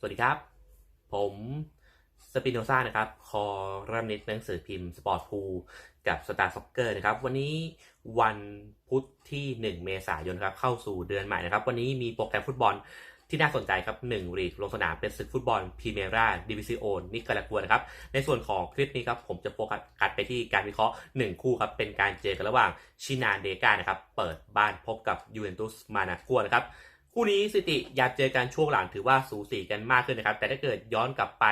สวัสดีครับ ผมสปิโนซ่านะครับ คอรัมนิตหนังสือพิมพ์สปอร์ตพูกับสตาร์ซ็อกเกอร์นะครับ วันนี้วันพุธที่ 1 เมษายนครับ เข้าสู่เดือนใหม่นะครับ วันนี้มีโปรแกรมฟุตบอลที่น่าสนใจครับ1ลีกลงสนามเป็นศึกฟุตบอลพรีเมียร์ดิวิซิโอนนิกาลากัวนะครับ ในส่วนของคลิปนี้ครับผมจะโฟกัสไปที่การวิเคราะห์ 1 คู่ครับ เป็นการเจอกันระหว่างชินาเดกานะครับ เปิดบ้านพบกับยูเวนตุสมานากัวนะครับ คู่นี้สิติอยากเจอกันช่วงหลังถือว่าสูสีกันมากขึ้นนะครับ แต่ถ้าเกิดย้อนกลับไป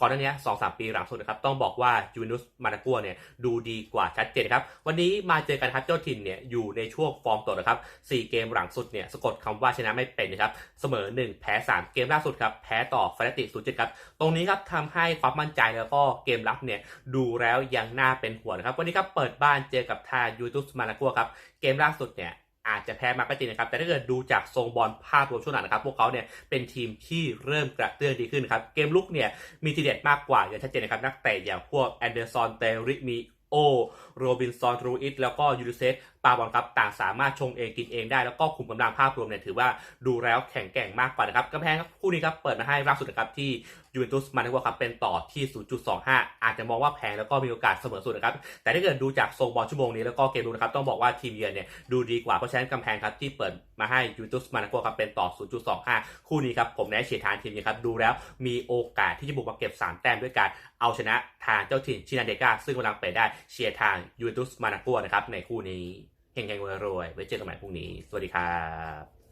ก่อนหน้านี้สองสามปีหลังสุดนะครับ ต้องบอกว่ายูเวนุสมานากัวเนี่ยดูดีกว่าชัดเจนครับ วันนี้มาเจอกันครับเจ้าถิ่นเนี่ยอยู่ในช่วงฟอร์มตกนะครับสี่เกมหลังสุดเนี่ยสะกดคำว่าชนะไม่เป็นนะครับ เสมอ 1 แพ้ 3 เกมล่าสุดครับ แพ้ต่อฟาติศูนย์เจ็ดครับ ตรงนี้ครับทำให้ความมั่นใจแล้วก็เกมรับเนี่ยดูแล้วยังน่าเป็นห่วงนะครับ วันนี้ครับเปิดบ้านเจอกับทางยูเวนุสมานากัวครับ เกมล่าสุดเนี่ย อาจจะแพ้มาก็จริงนะครับ แต่ถ้าเกิดดูจากทรงบอลภาพรวมช่วงหลังนะครับ พวกเขาเนี่ยเป็นทีมที่เริ่มกระเตื้องดีขึ้นนครับ เกมลุกเนี่ยมีทีเด็ดมากกว่าอย่างชัดเจนนะครับ นักเตะอย่างพวกแอนเดอร์สันเตริมี โอโรบินสันรูอิสแล้วก็ยูริเซสปาบอลครับต่างสามารถชงเองกินเองได้แล้วก็คุมกำลังภาพรวมเนี่ยถือว่าดูแล้วแข็งแกร่งมากกว่านะครับกำแพงครับคู่นี้ครับเปิดมาให้ล่าสุดนะครับที่ยูเวนตุสมาเนกว่าครับเป็นต่อที่ 0.25 อาจจะมองว่าแพงแล้วก็มีโอกาสเสมอสุดนะครับแต่ถ้าเกิดดูจากทรงบอลชั่วโมงนี้แล้วก็เกมดูนะครับต้องบอกว่าทีมเยือนเนี่ยดูดีกว่าเพราะฉะนั้นกำแพงครับที่เปิดมาให้ยูเวนตุสมาเนกว่าครับเป็นต่อ 0.25 คู่นี้ครับผมแนะเชียร์ทางทีมนี้ครับดูแล้วมีโอกาสที่จะบุกมาเก็บ 3 แต้มด้วยการเอาชนะทางเจ้าถิ่นชินาเดกาซึ่งกำลังเปิดได้เชียร์ทางยูเวนตุสมานาโกนะครับในคู่นี้เฮงๆรวยๆไว้เจอกันใหม่พรุ่งนี้ สวัสดีครับ